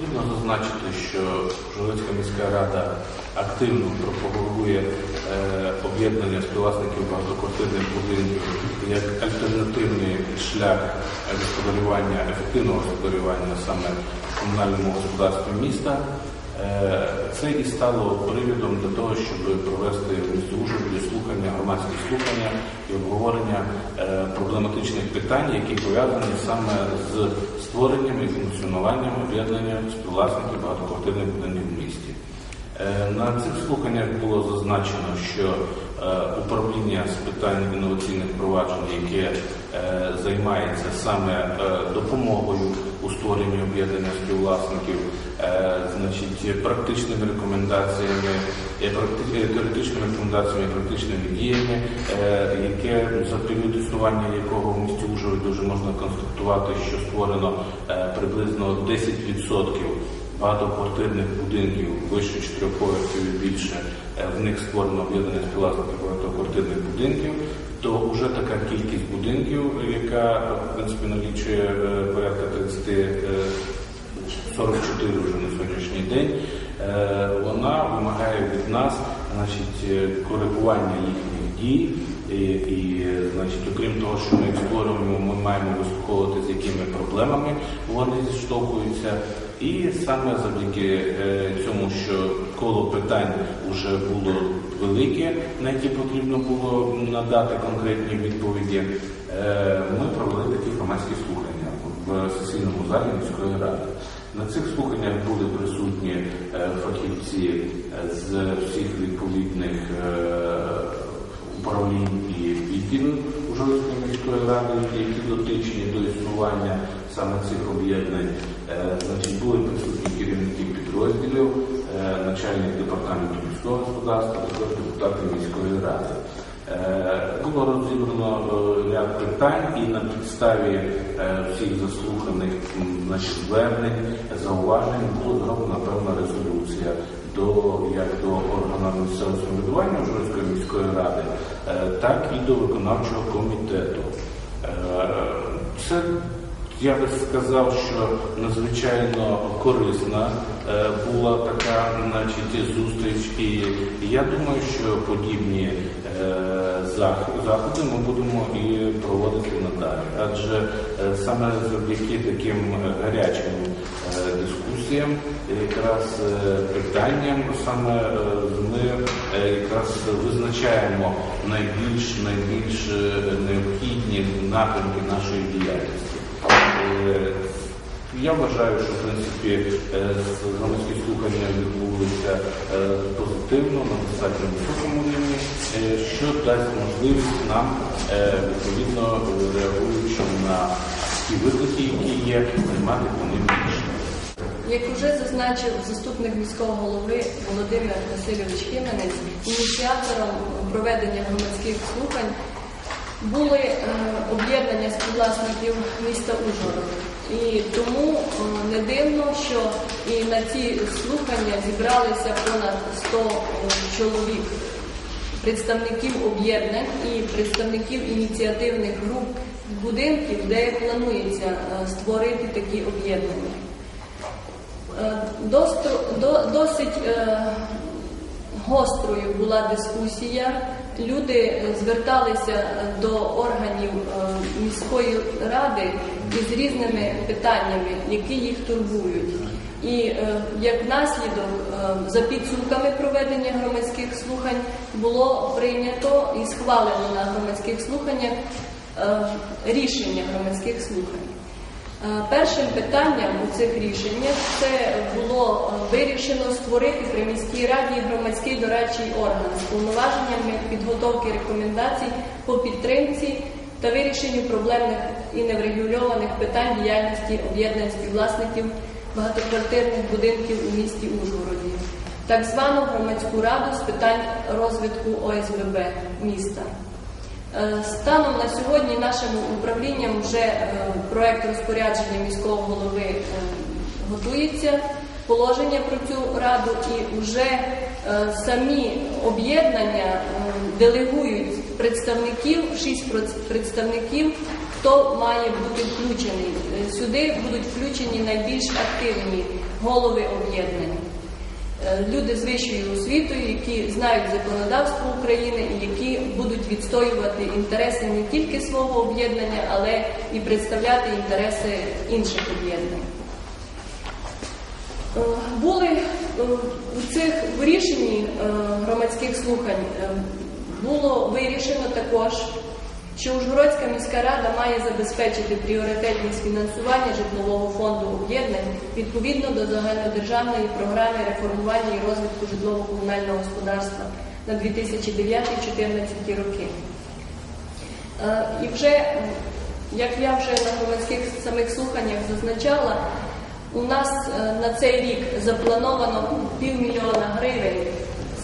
Потрібно зазначити, що Журицька міська рада активно пропагує е, об'єднання співвласників багатоквартирних будинків як альтернативний шлях господарювання, ефективного господарювання саме комунальному господарстві міста. Е, Це і стало привідом для того, щоб провести в слухання, громадські слухання і обговорення е, проблематичних питань, які пов'язані саме з створенням і функціонуванням об'єднання співвласників багатоквартирних будинків в місті. Е, На цих слуханнях було зазначено, що управління з питань інноваційних проваджень, яке займається саме допомогою у створенні об'єднання співвласників, значить, практичними рекомендаціями, е, е, теоретичними рекомендаціями, практичними діями, е, яке за період існування якого в місті Ужгороді вже можна констатувати, що створено е, приблизно 10% багатоквартирних будинків вище чотирьох поверхів і більше е, в них створено об'єднання співвласників багатоквартирних будинків, то вже така кількість будинків, яка в принципі налічує е, порядка 30, е, 44 вже на сьогоднішній день, е, вона вимагає від нас значить, е, коригування їхніх дій. І, і значить, окрім того, що ми їх створюємо, ми маємо вислуховувати, з якими проблемами вони зіштовхуються. І саме завдяки е, цьому, що коло питань вже було велике, на які потрібно було надати конкретні відповіді, ми провели такі громадські слухання в сесійному залі міської ради. На цих слуханнях були присутні е, фахівці е, з всіх відповідних е, управлінь і відділів Ужгородської міської ради, які дотичні до існування саме цих об'єднань. Значить, були присутні керівники підрозділів, начальник департаменту міського господарства, також депутати міської ради. Е, Було розібрано е, ряд питань і на підставі е, всіх заслуханих значить, звернень, зауважень було зроблена певна резолюція до як до органу місцевого самоврядування Ужгородської міської ради, так і до виконавчого комітету. Це я би сказав, що надзвичайно корисна була така, значить, зустріч, і я думаю, що подібні заходи ми будемо і проводити надалі. Адже е, саме завдяки таким е, гарячим е, дискусіям, якраз питанням, саме ми якраз визначаємо найбільш найбільш необхідні напрямки нашої діяльності. Я вважаю, що в принципі громадські слухання відбулися е, позитивно на достатньо високому рівні, е, що дасть можливість нам е, відповідно реагуючи на ті виклики, які є, приймати по ним рішення. Як уже зазначив заступник міського голови Володимир Васильович Хименець, ініціатором проведення громадських слухань були об'єднання співвласників міста Ужгород. І тому е, не дивно, що і на ці слухання зібралися понад 100 е, чоловік представників об'єднань і представників ініціативних груп будинків, де планується е, створити такі об'єднання. Досить гострою була дискусія. Люди зверталися до органів міської ради із різними питаннями, які їх турбують. І е, як наслідок, е, за підсумками проведення громадських слухань було прийнято і схвалено на громадських слуханнях е, рішення громадських слухань. Першим питанням у цих рішеннях це було вирішено створити при міській раді громадський дорадчий орган з повноваженнями підготовки рекомендацій по підтримці та вирішенню проблемних і неврегульованих питань діяльності об'єднань співвласників багатоквартирних будинків у місті Ужгороді, так звану громадську раду з питань розвитку ОСББ міста. Е, Станом на сьогодні нашим управлінням вже е, проект розпорядження міського голови е, готується, положення про цю раду, і вже самі об'єднання делегують представників, шість представників, хто має бути включений. Е, Сюди будуть включені найбільш активні голови об'єднань. Е, Люди з вищою освітою, які знають законодавство України і які будуть відстоювати інтереси не тільки свого об'єднання, але і представляти інтереси інших об'єднань. Е, Були у цих рішенні громадських слухань було вирішено також, що Ужгородська міська рада має забезпечити пріоритетність фінансування житлового фонду об'єднань відповідно до загальнодержавної програми реформування і розвитку житлово-комунального господарства на 2009-2014 роки. Е, І вже, як я вже на громадських самих слуханнях зазначала, у нас е, на цей рік заплановано півмільйона гривень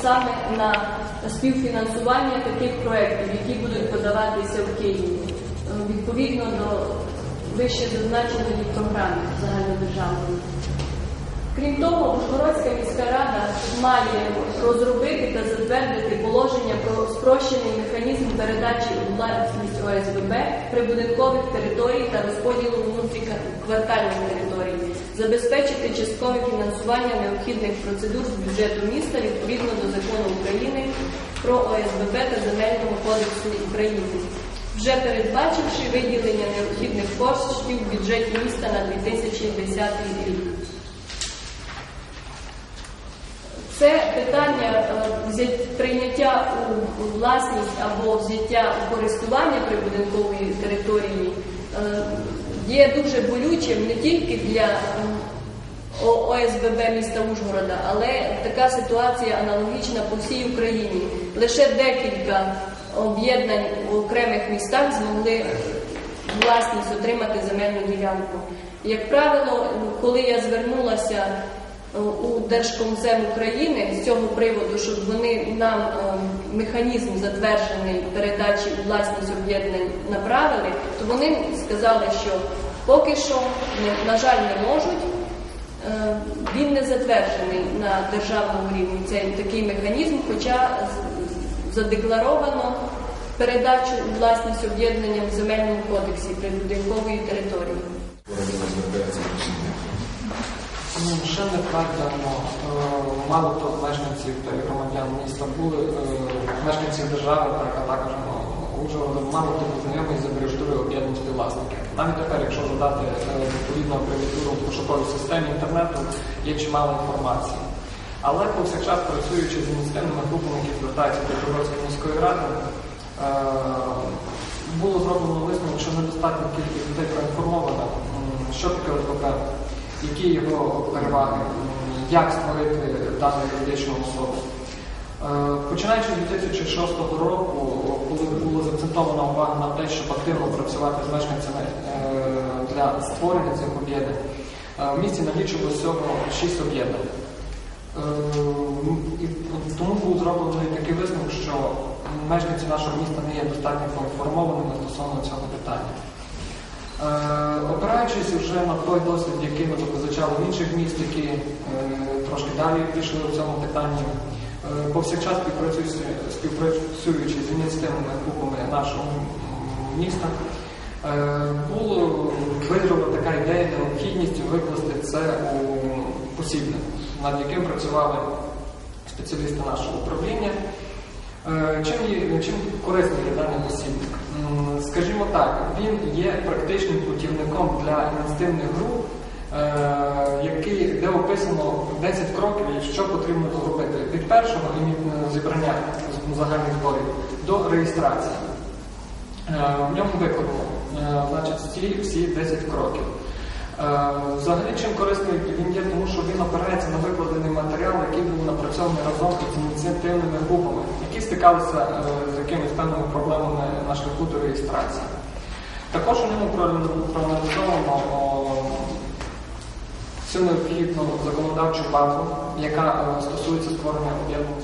саме на співфінансування таких проєктів, які будуть подаватися в Києві е, відповідно до вище зазначеної програми загальнодержавної. Крім міська рада має розробити та затвердити положення про спрощений механізм передачі у власність ОСББ прибудинкових територій та розподілу внутріквартальних територій, забезпечити часткове фінансування необхідних процедур з бюджету міста відповідно до закону України про ОСББ та Земельного кодексу України, вже передбачивши виділення необхідних коштів в бюджеті міста на 2010 рік. Це питання е, прийняття у власність або взяття у користування прибудинкової території е, є дуже болючим не тільки для ОСББ міста Ужгорода, але така ситуація аналогічна по всій Україні. Лише декілька об'єднань в окремих містах змогли власність отримати земельну ділянку. Як правило, коли я звернулася у Держкомзем України з цього приводу, щоб вони нам е, механізм затверджений передачі у власність об'єднань направили, то вони сказали, що поки що, на жаль, не можуть. Е, Він не затверджений на державному рівні цей такий механізм, хоча задекларовано передачу у власність об'єднанням в земельному кодексі прибудинкової території. Ну, ще не так давно. Мало хто мешканців та громадян міста були, е, мешканців держави, так, а також Ужгорода, мало хто був знайомий з абревіатурою об'єднаних співвласників. Навіть тепер, якщо задати е, відповідну абревіатуру в пошуковій системі інтернету, є чимало інформації. Але повсякчас працюючи з ініціативними групами, які звертаються до Ужгородської міської ради, е, було зроблено висновок, що недостатньо кількість людей проінформована, що таке ОСББ, які його переваги, як створити дану юридичну особу. Е, Починаючи з 2006 року, коли було заакцентована увага на те, щоб активно працювати з мешканцями е, для створення цих об'єднань, е, в місті налічило всього 6 об'єднань. Тому був зроблений такий висновок, що мешканці нашого міста не є достатньо поінформованими стосовно цього питання. Опираючись вже на той досвід, який ми позичали в інших міст, які е, трошки далі пішли в цьому питанні, е, повсякчас співпрацюючи, з ініціативними групами нашого міста, е, було визріла така ідея необхідність викласти це у посібник, над яким працювали спеціалісти нашого управління. Е, Чим, є, чим корисний є даний посібник? Скажімо так, він є практичним путівником для ініціативних груп, е, який, де описано 10 кроків, що потрібно зробити від першого зібрання загальних зборів до реєстрації. Е, В ньому викладено значить, всі, всі 10 кроків. Е, Взагалі, чим корисний він є, тому що він опирається на викладений матеріал, який був напрацьований разом із ініціативними групами, які стикалися е, з якимись певними проблемами на шляху до реєстрації. Також у ньому про- проаналізовано всю необхідну законодавчу базу, яка е, стосується створення об'єднаних